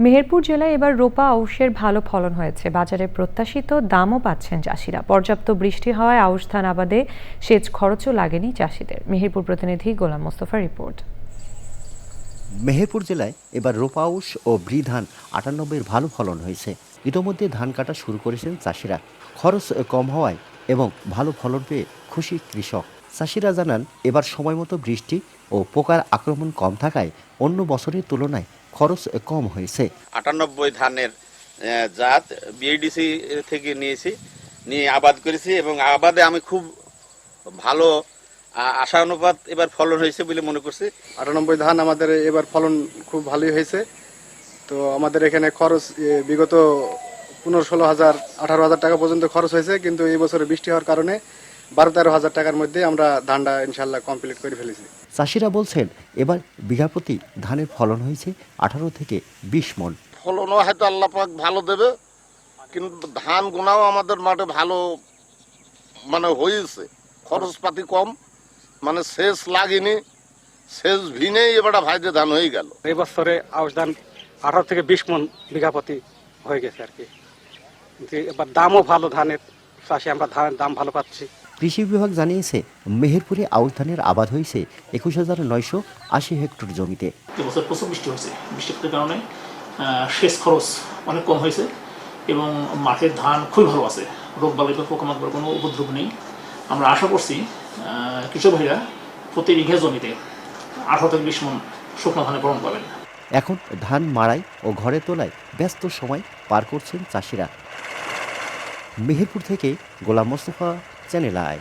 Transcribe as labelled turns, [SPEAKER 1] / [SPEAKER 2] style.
[SPEAKER 1] মেহেরপুর জেলায় এবার রোপা আউশের ভালো ফলন হয়েছে। বাজারে প্রত্যাশিত দামও পাচ্ছেন চাষিরা। পর্যাপ্ত বৃষ্টি হওয়ায় আউশ ধান আবাদে সেচ খরচও লাগেনি চাষিদের। মেহেরপুর প্রতিনিধি গোলাম মোস্তফা রিপোর্ট।
[SPEAKER 2] মেহেরপুর জেলায় এবার রোপাউস ও ব্রি ধান আটানব্বইয়ের ভালো ফলন হয়েছে। ইতোমধ্যে ধান কাটা শুরু করেছেন চাষিরা। খরচ কম হওয়ায় এবং ভালো ফলন পেয়ে খুশি কৃষক। চাষিরা জানান, এবার সময়মতো বৃষ্টি ও পোকার আক্রমণ কম থাকায় অন্য বছরের তুলনায় খরচ কম হয়েছে।
[SPEAKER 3] আটানব্বই ধানের জাত বিএডিসি থেকে নিয়েছি নিয়ে আবাদ করেছি এবং আবাদে আমি খুব ভালো আশা অনুপাত এবার ফলন হয়েছে বলে মনে করছি।
[SPEAKER 4] আটানব্বই ধান আমাদের এবার ফলন খুব ভালোই হয়েছে। তো আমাদের এখানে খরচ বিগত পনেরো ষোলো হাজার আঠারো হাজার টাকা পর্যন্ত খরচ হয়েছে কিন্তু এই বছরে বৃষ্টি হওয়ার কারণে বারো তেরো হাজার টাকার মধ্যে আমরা ধানটা ইনশাল্লাহ কমপ্লিট করে ফেলেছি।
[SPEAKER 2] চাষিরা বলছেন এবার বিঘা প্রতি ধানের ফলন হয়েছে আঠারো থেকে বিশ মন।
[SPEAKER 5] ফলনও হয়তো আল্লাহ পাক ভালো দেবে কিন্তু ধান গোনাও আমাদের মাঠে ভালো মানে হয়েছে। খরচপাতি কম মানে শেষ লাগেনি শেষ ভিনেই এবার ভাইতে ধান হয়ে গেল।
[SPEAKER 6] এই বছরে আউশ ধান আঠারো থেকে বিশ মন বিঘা প্রতি হয়ে গেছে আর কি। কিন্তু এবার দামও ভালো ধানের চাষে আমরা ধানের দাম ভালো পাচ্ছি।
[SPEAKER 2] কৃষি বিভাগ জানিয়েছে মেহেরপুরে আউশ ধানের আবাদ হয়েছে একুশ হাজার নয়শো আশি হেক্টর জমিতে।
[SPEAKER 7] এবছর প্রচুর বৃষ্টি হয়েছে বৃষ্টিপাতের কারণে সেচ খরচ অনেক কম হয়েছে এবং মাঠের ধান খুবই ভালো আছে। রোগ বালাই বা পোকামাকড় কোনো উপদ্রব নেই। আমরা আশা করছি কৃষক ভাইরা প্রতি বিঘা জমিতে আঠারো থেকে বিশ মন শুকনো ধানে ফলন পাবেন।
[SPEAKER 2] এখন ধান মাড়াই ও ঘরে তোলায় ব্যস্ত সময় পার করছেন চাষিরা। মেহেরপুর থেকে গোলাম মোস্তফা চ্যানেল আয়